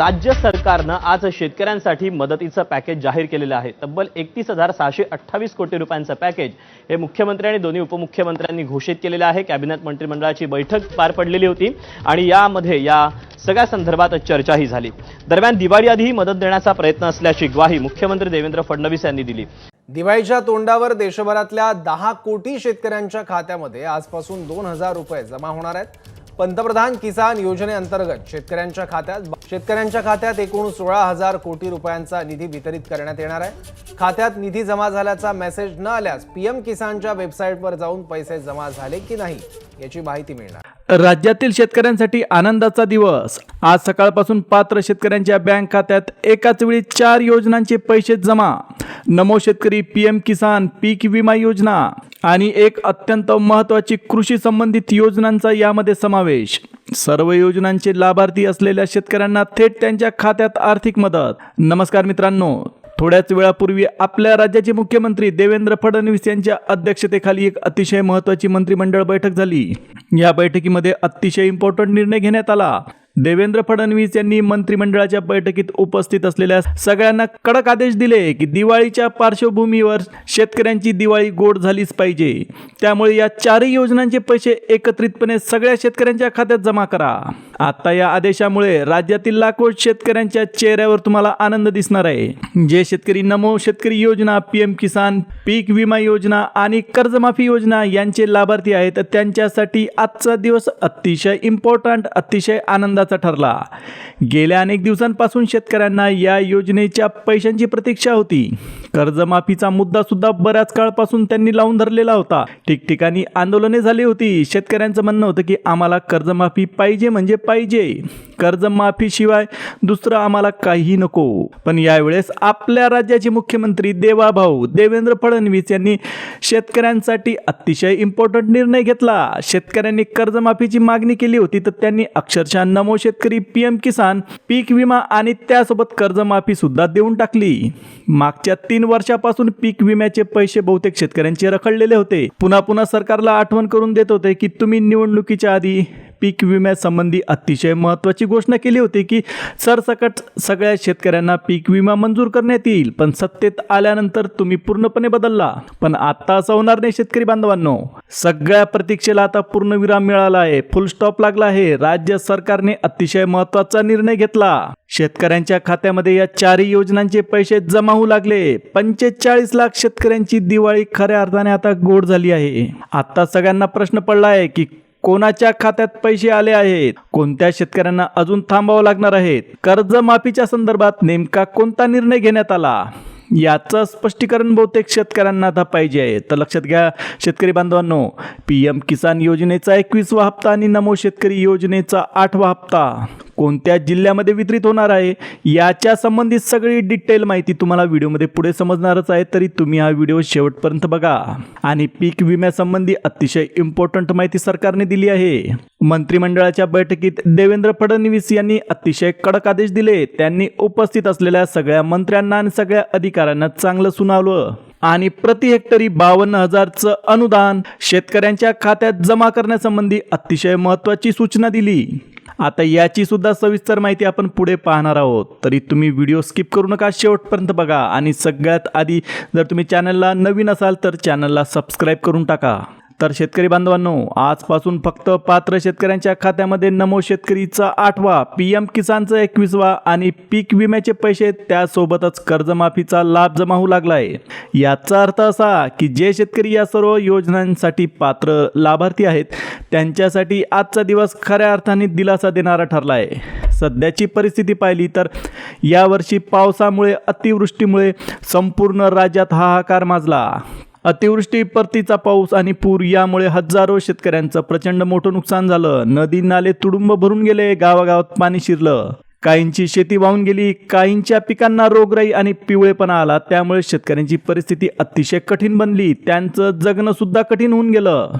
राज्य सरकारनं आज शेतकऱ्यांसाठी मदतीचं पॅकेज जाहीर केलेलं आहे. तब्बल एकतीस हजार सहाशे अठ्ठावीस कोटी रुपयांचं पॅकेज हे मुख्यमंत्री आणि दोन्ही उपमुख्यमंत्र्यांनी घोषित केलेलं आहे. कॅबिनेट मंत्रिमंडळाची बैठक पार पडलेली होती आणि यामध्ये या सगळ्या संदर्भात चर्चाही झाली. दरम्यान दिवाळीआधीही मदत देण्याचा प्रयत्न असल्याची ग्वाही मुख्यमंत्री देवेंद्र फडणवीस यांनी दिली. दिवाळीच्या तोंडावर देशभरातल्या दहा कोटी शेतकऱ्यांच्या खात्यामध्ये आजपासून दोन हजार रुपये जमा होणार आहेत. पंतप्रधान किसान योजनेअंतर्गत शेतकऱ्यांच्या खात्यात शेतकऱ्यांच्या खात्यात एकूण सोळा हजार कोटी रुपयांचा निधी वितरित करण्यात येणार आहे. खात्यात निधी जमा झाल्याचा मेसेज न आल्यास पीएम किसानच्या वेबसाईटवर जाऊन पैसे जमा झाले की नाही याची माहिती मिळणार. राज्यातील शेतकऱ्यांसाठी आनंदाचा दिवस. आज सकाळपासून पात्र शेतकऱ्यांच्या बँक खात्यात एकाच वेळी चार योजनांचे पैसे जमा. नमो शेतकरी पीएम किसान पीक विमा योजना आणि एक अत्यंत महत्त्वाची कृषी संबंधित योजनांचा यामध्ये समावेश. सर्व योजनांचे लाभार्थी असलेल्या शेतकऱ्यांना थेट त्यांच्या खात्यात आर्थिक मदत. नमस्कार मित्रांनो थोड्याच वेळापूर्वी आपल्या राज्याचे मुख्यमंत्री देवेंद्र फडणवीस यांच्या अध्यक्षतेखाली एक अतिशय महत्त्वाची मंत्रिमंडळ बैठक झाली. या बैठकीमध्ये अतिशय इम्पॉर्टंट निर्णय घेण्यात आला. देवेंद्र फडणवीस यांनी मंत्रिमंडळाच्या बैठकीत उपस्थित असलेल्या सगळ्यांना कडक आदेश दिले की दिवाळीच्या पार्श्वभूमीवर शेतकऱ्यांची दिवाळी गोड झालीच पाहिजे. त्यामुळे या चारही योजनांचे पैसे एकत्रितपणे सगळ्या शेतकऱ्यांच्या खात्यात जमा करा. आता या आदेशामुळे राज्यातील लाखो शेतकऱ्यांच्या चेहऱ्यावर तुम्हाला आनंद दिसणार आहे. जे शेतकरी नमो शेतकरी योजना पीएम किसान पीक विमा योजना आणि कर्जमाफी योजना यांचे लाभार्थी आहेत त्यांच्यासाठी आजचा दिवस अतिशय इम्पॉर्टंट अतिशय आनंदाचा ठरला. गेल्या अनेक दिवसांपासून शेतकऱ्यांना या योजनेच्या पैशांची प्रतीक्षा होती. कर्जमाफीचा मुद्दा सुद्धा बऱ्याच काळपासून त्यांनी लावून धरलेला होता. ठिकठिकाणी आंदोलने झाली होती. शेतकऱ्यांचं म्हणणं होतं की आम्हाला कर्जमाफी पाहिजे म्हणजे पाहिजे. कर्जमाफीशिवाय दुसरं आम्हाला काही नको. पण यावेळेस आपल्या राज्याचे मुख्यमंत्री देवाभाऊ देवेंद्र फडणवीस यांनी शेतकऱ्यांसाठी अतिशय इम्पॉर्टंट निर्णय घेतला. शेतकऱ्यांनी कर्जमाफीची मागणी केली होती तर त्यांनी अक्षरशः नमो शेतकरी पीएम किसान पीक विमा आणि त्यासोबत कर्जमाफी सुद्धा देऊन टाकली. मागच्या तीन वर्षापासून पीक विम्याचे पैसे बहुतेक शेतकऱ्यांचे रखडलेले होते. पुन्हा पुन्हा सरकारला आठवण करून देत होते की तुम्ही निवडणुकीच्या आधी पीक विम्यासंबंधी अतिशय महत्त्वाची घोषणा केली होती की सरसकट सगळ्या शेतकऱ्यांना पीक विमा मंजूर करण्यात येईल पण सत्तेत आल्यानंतर तुम्ही पूर्णपणे बदलला. पण आता असं होणार नाही शेतकरी बांधवांनो. सगळ्या प्रतीक्षेला आता पूर्णविराम मिळाला आहे. फुल स्टॉप लागला आहे. राज्य सरकारने अतिशय महत्त्वाचा निर्णय घेतला. शेतकऱ्यांच्या खात्यामध्ये या चारही योजनांचे पैसे जमा होऊ लागले. पंचेचाळीस लाख शेतकऱ्यांची दिवाळी खऱ्या अर्थाने आता गोड झाली आहे. आता सगळ्यांना प्रश्न पडला आहे की कोणाच्या खात्यात पैसे आले आहेत? कोणत्या शेतकऱ्यांना अजून थांबावं लागणार आहेत? कर्जमाफीच्या संदर्भात नेमका कोणता निर्णय घेण्यात आला? याचं स्पष्टीकरण बहुतेक शेतकऱ्यांना आता पाहिजे आहे. तर लक्षात घ्या शेतकरी बांधवांनो पी एम किसान योजनेचा एकवीसवा हप्ता आणि नमो शेतकरी योजनेचा आठवा हप्ता. कोणत्या जिल्ह्यामध्ये वितरित होणार आहे याच्या संबंधित सगळी डिटेल माहिती तुम्हाला व्हिडिओमध्ये पुढे समजणारच आहे तरी तुम्ही हा व्हिडिओ शेवटपर्यंत बघा. आणि पीक विम्यासंबंधी अतिशय इम्पॉर्टंट माहिती सरकारने दिली आहे. मंत्रिमंडळाच्या बैठकीत देवेंद्र फडणवीस यांनी अतिशय कडक आदेश दिले. त्यांनी उपस्थित असलेल्या सगळ्या मंत्र्यांना आणि सगळ्या अधिकाऱ्यांना चांगलं सुनावलं. आणि प्रति हेक्टरी बावन्न हजारचं अनुदान शेतकऱ्यांच्या खात्यात जमा करण्यासंबंधी अतिशय महत्त्वाची सूचना दिली. आता याची सुद्धा सविस्तर माहिती आपण पुढे पाहणार आहोत. तरी तुम्ही व्हिडिओ स्किप करू नका शेवटपर्यंत बघा. आणि सगळ्यात आधी जर तुम्ही चॅनलला नवीन असाल तर चॅनलला सबस्क्राईब करून टाका. तर शेतकरी बांधवांनो आजपासून फक्त पात्र शेतकऱ्यांच्या खात्यामध्ये नमो शेतकरीचा आठवा पी एम किसानचा एकवीसवा आणि पीक विम्याचे पैसे त्यासोबतच कर्जमाफीचा लाभ जमा होऊ लागलाय. याचा अर्थ असा की जे शेतकरी या सर्व योजनांसाठी पात्र लाभार्थी आहेत त्यांच्यासाठी आजचा दिवस खऱ्या अर्थाने दिलासा देणारा ठरला आहे सध्याची परिस्थिती पाहिली तर यावर्षी पावसामुळे अतिवृष्टीमुळे संपूर्ण राज्यात हाहाकार माजला. अतिवृष्टी परतीचा पाऊस आणि पूर यामुळे हजारो शेतकऱ्यांचं प्रचंड मोठं नुकसान झालं. नदी नाले तुडुंब भरून गेले गावागावात पाणी शिरलं. काहींची शेती वाहून गेली काहींच्या पिकांना रोगराई आणि पिवळेपणा आला. त्यामुळे शेतकऱ्यांची परिस्थिती अतिशय कठीण बनली. त्यांचं जगणं सुद्धा कठीण होऊन गेलं.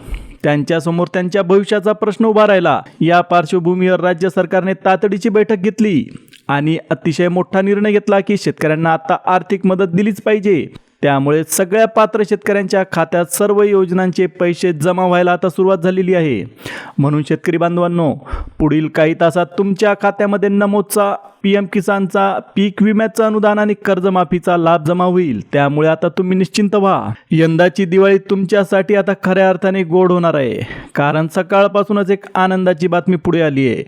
त्यांच्यासमोर त्यांच्या भविष्याचा प्रश्न उभा राहिला. या पार्श्वभूमीवर राज्य सरकारने तातडीची बैठक घेतली आणि अतिशय मोठा निर्णय घेतला की शेतकऱ्यांना आता आर्थिक मदत दिलीच पाहिजे. त्यामुळे सगळ्या पात्र शेतकऱ्यांच्या खात्यात सर्व योजनांचे पैसे जमा व्हायला आता सुरुवात झालेली आहे. म्हणून शेतकरी बांधवांनो पुढील काही तासात तुमच्या खात्यामध्ये नमोदचा पीएम किसानचा पीक विम्याचं अनुदान आणि कर्जमाफीचा लाभ जमा होईल. त्यामुळे आता तुम्ही निश्चिंत व्हा. यंदाची दिवाळी तुमच्यासाठी आता खऱ्या अर्थाने गोड होणार आहे. कारण सकाळपासूनच एक आनंदाची बातमी पुढे आली आहे.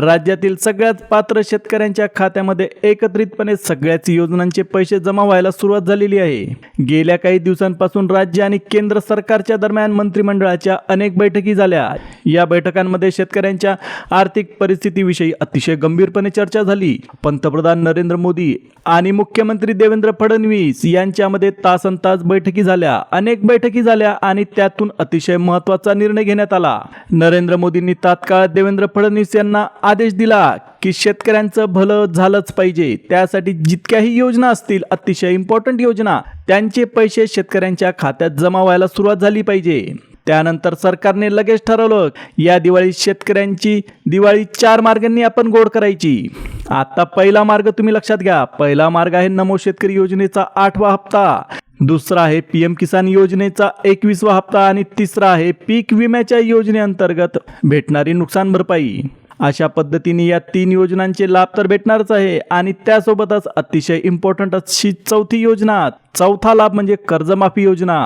राज्यातील सगळ्याच पात्र शेतकऱ्यांच्या खात्यामध्ये एकत्रितपणे सगळ्याच योजनांचे पैसे जमा व्हायला सुरुवात झालेली आहे. गेल्या काही दिवसांपासून राज्य आणि केंद्र सरकारच्या दरम्यान मंत्रिमंडळाच्या अनेक बैठकी झाल्या. या बैठकांमध्ये शेतकऱ्यांच्या आर्थिक परिस्थितीविषयी अतिशय गंभीरपणे चर्चा झाली. पंतप्रधान नरेंद्र मोदी आणि मुख्यमंत्री देवेंद्र फडणवीस यांच्यामध्ये तासन तास बैठकी झाल्या. अनेक बैठकी झाल्या आणि त्यातून अतिशय महत्त्वाचा निर्णय घेण्यात आला. नरेंद्र मोदींनी तात्काळ देवेंद्र फडणवीस यांना आदेश दिला की शेतकऱ्यांचं भलं झालंच पाहिजे. त्यासाठी जितक्याही योजना असतील अतिशय इम्पॉर्टंट योजना त्यांचे पैसे शेतकऱ्यांच्या खात्यात जमा व्हायला सुरुवात झाली पाहिजे. त्यानंतर सरकारने लगेच ठरवलं या दिवाळीत शेतकऱ्यांची दिवाळी चार मार्गांनी आपण गोड करायची. आता पहिला मार्ग तुम्ही लक्षात घ्या. पहिला मार्ग आहे नमो शेतकरी योजनेचा आठवा हप्ता. दुसरा आहे पी एम किसान योजनेचा एकवीसवा हप्ता आणि तिसरा आहे पीक विम्याच्या योजनेअंतर्गत भेटणारी नुकसान भरपाई. अशा पद्धतीने या तीन योजनांचे लाभ तर भेटणारच आहे आणि त्यासोबतच अतिशय इम्पॉर्टंट अशी चौथी योजना चौथा लाभ म्हणजे कर्जमाफी योजना.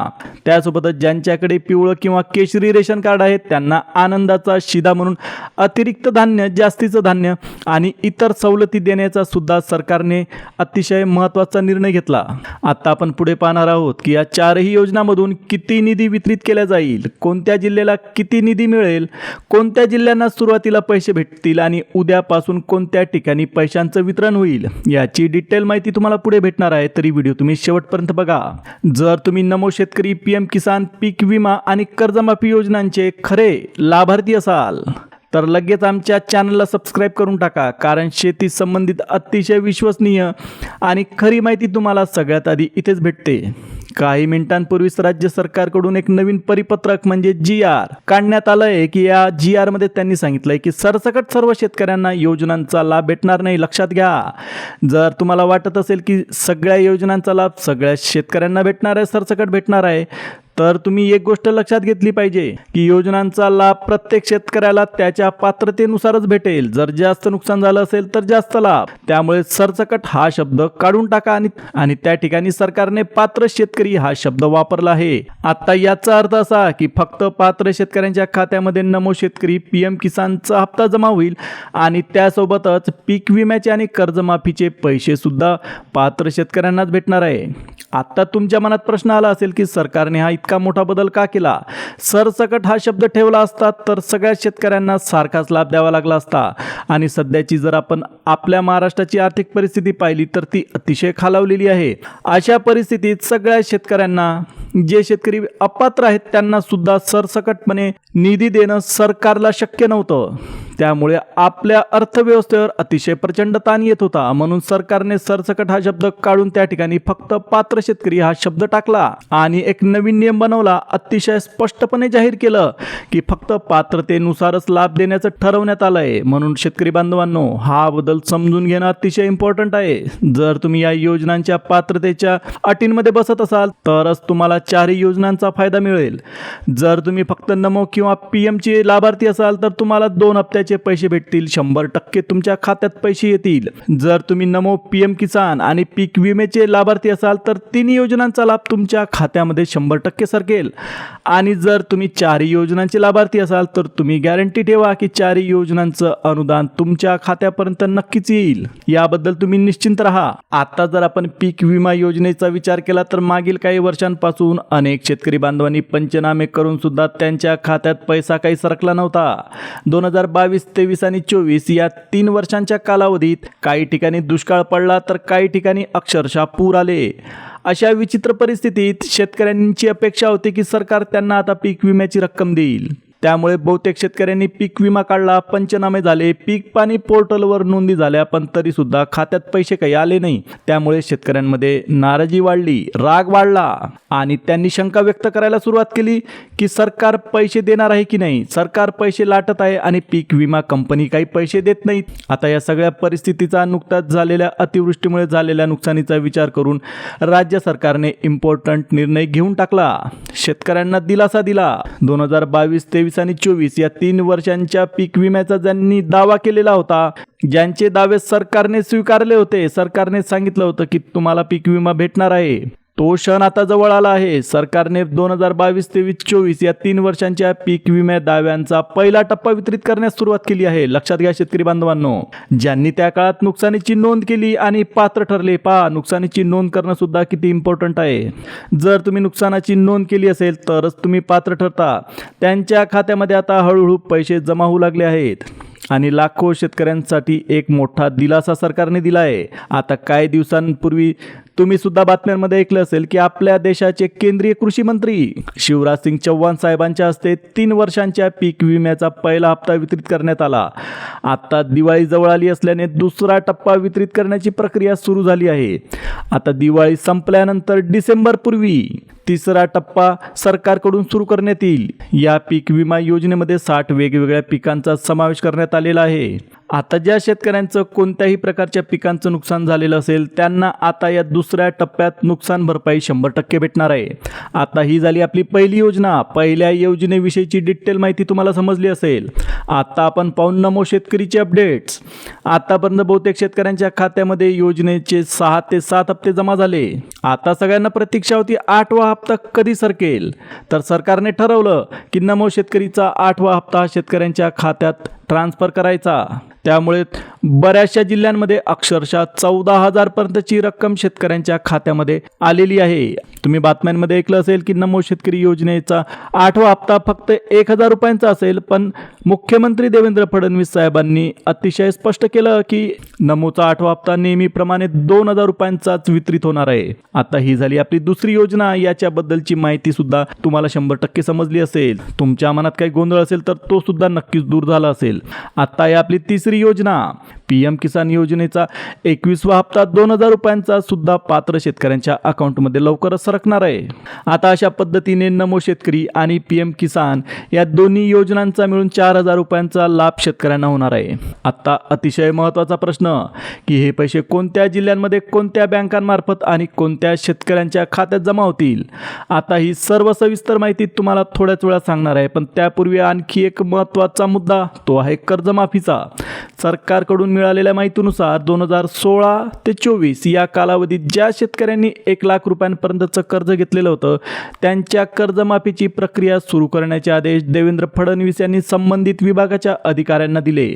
त्यासोबतच ज्यांच्याकडे पिवळं किंवा केशरी रेशन कार्ड आहे त्यांना आनंदाचा शिदा म्हणून अतिरिक्त धान्य जास्तीचं धान्य आणि इतर सवलती देण्याचा सुद्धा सरकारने अतिशय महत्त्वाचा निर्णय घेतला. आता आपण पुढे पाहणार आहोत की या चारही योजनामधून किती निधी वितरित केला जाईल कोणत्या जिल्ह्याला किती निधी मिळेल कोणत्या जिल्ह्यांना सुरुवातीला पैसे भेटतील आणि उद्यापासून कोणत्या ठिकाणी पैशांचं वितरण होईल याची डिटेल माहिती तुम्हाला पुढे भेटणार आहे तरी व्हिडिओ तुम्ही शेवटपर्यंत बघा जर तुम्ही नमो शेतकरी पी एम किसान पीक विमा आणि कर्जमाफी योजनांचे खरे लाभार्थी असाल तर लगेच आमच्या चॅनलला सबस्क्राईब करून टाका कारण शेती संबंधित अतिशय विश्वसनीय आणि खरी माहिती तुम्हाला सगळ्यात आधी इथेच भेटते. काही मिनिटांपूर्वीच राज्य सरकारकडून एक नवीन परिपत्रक म्हणजे जी आर काढण्यात आलं आहे की या जी आरमध्ये त्यांनी सांगितलंय की सरसकट सर्व शेतकऱ्यांना योजनांचा लाभ भेटणार नाही लक्षात घ्या. जर तुम्हाला वाटत असेल की सगळ्या योजनांचा लाभ सगळ्या शेतकऱ्यांना भेटणार आहे सरसकट भेटणार आहे तर तुम्ही एक गोष्ट लक्षात घेतली पाहिजे की योजनांचा लाभ प्रत्येक शेतकऱ्याला त्याच्या पात्रतेनुसारच भेटेल. जर जास्त नुकसान झालं असेल तर जास्त लाभ. त्यामुळे सरसकट हा शब्द काढून टाका आणि आणि त्या ठिकाणी सरकारने पात्र शेतकरी हा शब्द वापरला आहे. आता याचा अर्थ असा की फक्त पात्र शेतकऱ्यांच्या खात्यामध्ये नमो शेतकरी पीएम किसानचा हप्ता जमा होईल आणि त्यासोबतच पीक विम्याचे आणि कर्जमाफीचे पैसे सुद्धा पात्र शेतकऱ्यांनाच भेटणार आहे. आता तुमच्या मनात प्रश्न आला असेल की सरकारने हा इतका मोठा बदल का केला? सरसकट हा शब्द ठेवला असता तर सगळ्या शेतकऱ्यांना सारखाच लाभ द्यावा लागला असता. आणि सध्याची जर आपण आपल्या महाराष्ट्राची आर्थिक परिस्थिती पाहिली तर ती अतिशय खालावलेली आहे. अशा परिस्थितीत सगळ्या शेतकऱ्यांना जे शेतकरी अपात्र आहेत त्यांना सुद्धा सरसकटपणे निधी देणं सरकारला शक्य नव्हतं. त्यामुळे आपल्या अर्थव्यवस्थेवर अतिशय प्रचंड ताण येत होता. म्हणून सरकारने सरसकट हा शब्द काढून त्या ठिकाणी फक्त पात्र शेतकरी हा शब्द टाकला. आणि एक नवीन नियम बनवला अतिशय स्पष्टपणे जाहीर केलं की फक्त पात्रतेनुसारच लाभ देण्याचं ठरवण्यात आलं आहे म्हणून शेतकरी बांधवांनो हा बदल समजून घेणं अतिशय इम्पॉर्टंट आहे. जर तुम्ही या योजनांच्या पात्रतेच्या अटींमध्ये बसत असाल तरच तुम्हाला चारही योजनांचा फायदा मिळेल. जर तुम्ही फक्त नमो किंवा पी एमचे लाभार्थी असाल तर तुम्हाला दोन हप्त्याचे पैसे भेटतील. शंभर टक्के तुमच्या खात्यात पैसे येतील. जर तुम्ही नमो पी एम किसान आणि पीक विमेचे लाभार्थी असाल तर तीन योजनांचा लाभ तुमच्या खात्यामध्ये शंभर टक्के सरकेल आणि जर तुम्ही चारही योजनांचे लाभार्थी असाल तर तुम्ही गॅरंटी ठेवा की चारही योजनांचं अनुदान तुमच्या खात्यापर्यंत नक्कीच येईल. याबद्दल तुम्ही निश्चिंत राहा. आता जर आपण पीक विमा योजनेचा विचार केला तर मागील काही वर्षांपासून अनेक शेतकरी बांधवांनी पंचनामे करून सुद्धा त्यांच्या खात्यात पैसा काही सरकला नव्हता. दोन हजार बावीस तेवीस आणि चोवीस या तीन वर्षांच्या कालावधीत काही ठिकाणी दुष्काळ पडला तर काही ठिकाणी अक्षरशः पूर आले. अशा विचित्र परिस्थितीत शेतकऱ्यांची अपेक्षा होती की सरकार त्यांना आता पीक विम्याची रक्कम देईल. त्यामुळे बहुतेक शेतकऱ्यांनी पीक विमा काढला पंचनामे झाले पीक पाणी पोर्टलवर नोंदी झाल्या पण तरी सुद्धा खात्यात पैसे काही आले नाही. त्यामुळे शेतकऱ्यांमध्ये नाराजी वाढली राग वाढला आणि त्यांनी शंका व्यक्त करायला सुरुवात केली की सरकार पैसे देणार आहे की नाही? सरकार पैसे लाटत आहे आणि पीक विमा कंपनी काही पैसे देत नाहीत आता या सगळ्या परिस्थितीचा नुकताच झालेल्या अतिवृष्टीमुळे झालेल्या नुकसानीचा विचार करून राज्य सरकारने इम्पॉर्टंट निर्णय घेऊन टाकला. शेतकऱ्यांना दिलासा दिला. दोन हजार बावीस तेवीस तेवीस आणि चोवीस या तीन वर्षांच्या पीक विम्याचा ज्यांनी दावा केलेला होता ज्यांचे दावे सरकारने स्वीकारले होते सरकारने सांगितलं होतं की तुम्हाला पीक विमा भेटणार आहे. तो क्षण आता जवळ आला आहे. सरकारने दोन हजार बावीस तेवीस चोवीस या तीन वर्षांच्या पीक विम्या दाव्यांचा पहिला टप्पा वितरित करण्यास सुरुवात केली आहे. लक्षात घ्या शेतकरी बांधवांनो. ज्यांनी त्या काळात नुकसानीची नोंद केली आणि पात्र ठरले पहा नुकसानीची नोंद करणं सुद्धा किती इम्पॉर्टंट आहे. जर तुम्ही नुकसानाची नोंद केली असेल तरच तुम्ही पात्र ठरता. त्यांच्या खात्यामध्ये आता हळूहळू पैसे जमा होऊ लागले आहेत. आणि लाखो शेतकऱ्यांसाठी एक मोठा दिलासा सरकारने दिला आहे आता काही दिवसांपूर्वी तुम्ही सुद्धा बातम्यांमध्ये ऐकलं असेल की आपल्या देशाचे केंद्रीय कृषी मंत्री शिवराज सिंग चौहान साहेबांच्या हस्ते तीन वर्षांच्या पीक विम्याचा पहिला हप्ता वितरित करण्यात आला. आता दिवाळी जवळ आली असल्याने दुसरा टप्पा वितरित करण्याची प्रक्रिया सुरू झाली आहे. आता दिवाळी संपल्यानंतर डिसेंबरपूर्वी तिसरा टप्पा सरकारकडून सुरू करण्यात येईल. या पीक विमा योजनेमध्ये साठ वेगवेगळ्या पिकांचा समावेश करण्यात आलेला आहे. आता ज्या शेतकऱ्यांचं कोणत्याही प्रकारच्या पिकांचं नुकसान झालेलं असेल त्यांना आता या दुसऱ्या टप्प्यात नुकसान भरपाई शंभर टक्के भेटणार आहे. आता ही झाली आपली पहिली योजना. पहिल्या योजनेविषयीची डिटेल माहिती तुम्हाला समजली असेल. आता आपण पाहून नमो शेतकरीचे अपडेट्स. आतापर्यंत बहुतेक शेतकऱ्यांच्या खात्यामध्ये योजनेचे सहा ते सात हप्ते जमा झाले. आता सगळ्यांना प्रतीक्षा होती आठवा हप्ता कधी सरकेल? तर सरकारने ठरवलं की नमो शेतकरीचा आठवा हप्ता हा शेतकऱ्यांच्या खात्यात ट्रान्सफर करायचा. त्यामुळे बऱ्याचशा जिल्ह्यांमध्ये अक्षरशः चौदा हजारपर्यंतची रक्कम शेतकऱ्यांच्या खात्यामध्ये आलेली आहे. तुम्ही बातम्यांमध्ये ऐकलं असेल की नमो शेतकरी योजनेचा आठवा हप्ता फक्त एक हजार रुपयांचा असेल पण मुख्यमंत्री देवेंद्र फडणवीस साहेबांनी अतिशय स्पष्ट केलं की नमोचा आठवा हप्ता नेहमीप्रमाणे दोन हजार रुपयांचाच वितरित होणार आहे. आता ही झाली आपली दुसरी योजना. याच्याबद्दलची माहिती सुद्धा तुम्हाला शंभर टक्के समजली असेल. तुमच्या मनात काही गोंधळ असेल तर तो सुद्धा नक्कीच दूर झाला असेल. आता आहे आपली तिसरी योजना. पी एम किसान योजनेचा एकवीसवा हप्ता दोन हजार रुपयांचा सुद्धा पात्र शेतकऱ्यांच्या अकाउंटमध्ये लवकरच सरकणार आहे. आता अशा पद्धतीने नमो शेतकरी आणि पी एम किसान या दोन्ही योजनांचा मिळून चार हजार रुपयांचा लाभ शेतकऱ्यांना होणार आहे. आता अतिशय महत्त्वाचा प्रश्न की हे पैसे कोणत्या जिल्ह्यांमध्ये कोणत्या बँकांमार्फत आणि कोणत्या शेतकऱ्यांच्या खात्यात जमा होतील? आता ही सर्व सविस्तर माहिती तुम्हाला थोड्याच वेळात सांगणार आहे पण त्यापूर्वी आणखी एक महत्त्वाचा मुद्दा तो आहे कर्जमाफीचा. सरकारकडून मिळालेल्या माहितीनुसार दोन हजार सोळा ते चोवीस या कालावधीत ज्या शेतकऱ्यांनी एक लाख रुपयांपर्यंतचं कर्ज घेतलेलं होतं त्यांच्या कर्जमाफीची प्रक्रिया सुरू करण्याचे आदेश देवेंद्र फडणवीस यांनी संबंधित विभागाच्या अधिकाऱ्यांना दिले.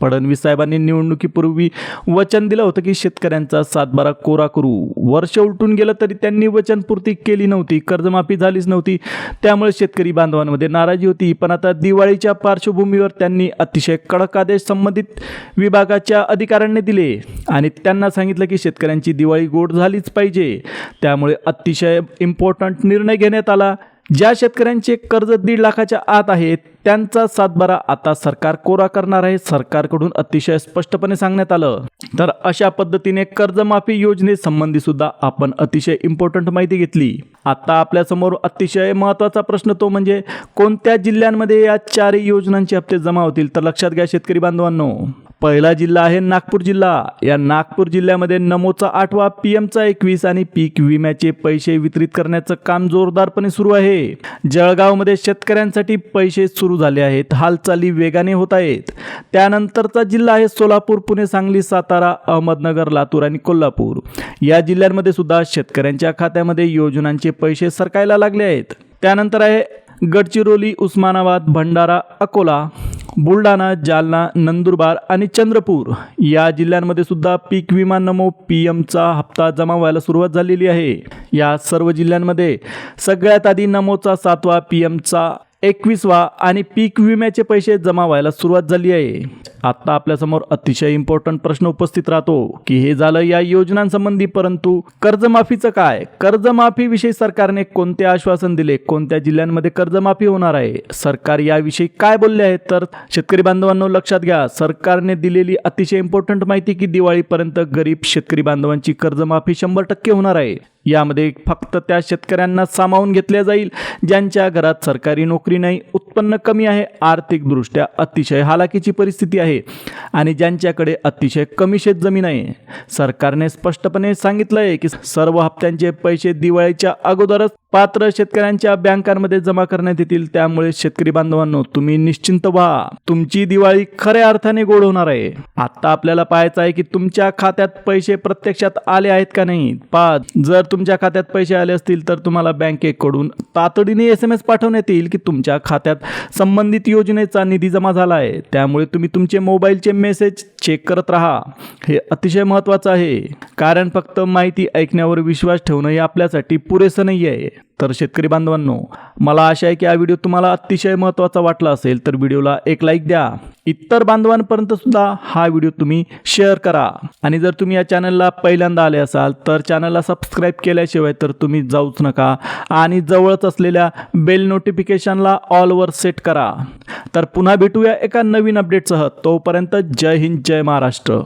फडणवीस साहेबांनी निवडणुकीपूर्वी वचन दिलं होतं की शेतकऱ्यांचा सातबारा कोरा करू. वर्ष उलटून गेलं तरी त्यांनी वचनपूर्ती केली नव्हती कर्जमाफी झालीच नव्हती. त्यामुळे शेतकरी बांधवांमध्ये नाराजी होती पण आता दिवाळीच्या पार्श्वभूमीवर त्यांनी अतिशय कडक आदेश संबंधित विभागाच्या अधिकाऱ्यांनी दिले. आणि त्यांना सांगितलं की शेतकऱ्यांची दिवाळी गोड झालीच पाहिजे. त्यामुळे अतिशय इम्पॉर्टंट निर्णय घेण्यात आला. ज्या शेतकऱ्यांचे कर्ज दीड लाखाच्या आत आहेत त्यांचा सातबारा आता सरकार कोरा करणार आहे सरकारकडून अतिशय स्पष्टपणे सांगण्यात आलं. तर अशा पद्धतीने कर्जमाफी योजनेसंबंधी सुद्धा आपण अतिशय इम्पॉर्टंट माहिती घेतली. आता आपल्यासमोर अतिशय महत्त्वाचा प्रश्न तो म्हणजे कोणत्या जिल्ह्यांमध्ये या चारही योजनांचे हप्ते जमा होतील? तर लक्षात घ्या शेतकरी बांधवांनो. पहिला जिल्हा आहे नागपूर जिल्हा. या नागपूर जिल्ह्यामध्ये नमोचा आठवा पी एमचा एकवीस आणि पीक विम्याचे पैसे वितरित करण्याचं काम जोरदारपणे सुरू आहे. जळगावमध्ये शेतकऱ्यांसाठी पैसे सुरू झाले आहेत. हालचाली वेगाने होत आहेत. त्यानंतरचा जिल्हा आहे सोलापूर पुणे सांगली सातारा अहमदनगर लातूर आणि कोल्हापूर. या जिल्ह्यांमध्ये सुद्धा शेतकऱ्यांच्या खात्यामध्ये योजनांचे पैसे सरकायला लागले आहेत. त्यानंतर आहे गडचिरोली उस्मानाबाद भंडारा अकोला. बुलढाणा जालना नंदुरबार आणि चंद्रपूर या जिल्ह्यांमध्ये सुद्धा पीक विमा नमो पी एमचा हप्ता जमा व्हायला सुरुवात झालेली आहे. या सर्व जिल्ह्यांमध्ये सगळ्यात आधी नमोचा सातवा पी एमचा एकवीसवा आणि पीक विम्याचे पैसे जमा व्हायला सुरुवात झाली आहे. आत्ता आपल्यासमोर अतिशय इम्पॉर्टंट प्रश्न उपस्थित राहतो की हे झालं या योजनांसंबंधी परंतु कर्जमाफीचं काय? कर्जमाफीविषयी सरकारने कोणते आश्वासन दिले? कोणत्या जिल्ह्यांमध्ये कर्जमाफी होणार आहे? सरकार याविषयी काय बोलले आहे तर शेतकरी बांधवांनो लक्षात घ्या सरकारने दिलेली अतिशय इम्पॉर्टंट माहिती की दिवाळीपर्यंत गरीब शेतकरी बांधवांची कर्जमाफी शंभर टक्के होणार आहे. यामध्ये फक्त त्या शेतकऱ्यांना सामावून घेतल्या जाईल ज्यांच्या घरात सरकारी नोकरी नाही उत्पन्न कमी आहे आर्थिकदृष्ट्या अतिशय हालाकीची परिस्थिती आहे. आणि ज्यांच्याकडे अतिशय कमी शेत जमीन आहे सरकारने स्पष्टपणे सांगितलं आहे की सर्व हप्त्यांचे पैसे दिवाळीच्या अगोदरच पात्र शेतकऱ्यांच्या बँकांमध्ये जमा करण्यात येतील. त्यामुळे शेतकरी बांधवांनो तुम्ही निश्चिंत व्हा. तुमची दिवाळी खऱ्या अर्थाने गोड होणार आहे. आता आपल्याला पाहायचं आहे की तुमच्या खात्यात पैसे प्रत्यक्षात आले आहेत का नाही पा जर तुमच्या खात्यात पैसे आले असतील तर तुम्हाला बँकेकडून तातडीने एस एम एस पाठवण्यात येईल की तुमच्या खात्यात संबंधित योजनेचा निधी जमा झाला आहे. त्यामुळे तुम्ही तुमचे मोबाईलचे मेसेज चेक करत राहा. हे अतिशय महत्त्वाचं आहे. कारण फक्त माहिती ऐकण्यावर विश्वास ठेवणं हे आपल्यासाठी पुरेसं नाही आहे तर शेतकरी बांधवांनो मला आशा आहे की हा व्हिडिओ तुम्हाला अतिशय महत्त्वाचा वाटला असेल तर व्हिडिओला एक लाईक द्या. इतर बांधवांपर्यंत सुद्धा हा व्हिडिओ तुम्ही शेअर करा. आणि जर तुम्ही या चॅनलला पहिल्यांदा आले असाल तर चॅनलला सबस्क्राईब केल्याशिवाय तर तुम्ही जाऊच नका. आणि जवळच असलेल्या बेल नोटिफिकेशनला ऑलवर सेट करा. तर पुन्हा भेटूया एका नवीन अपडेटसह. तोपर्यंत जय हिंद जय महाराष्ट्र.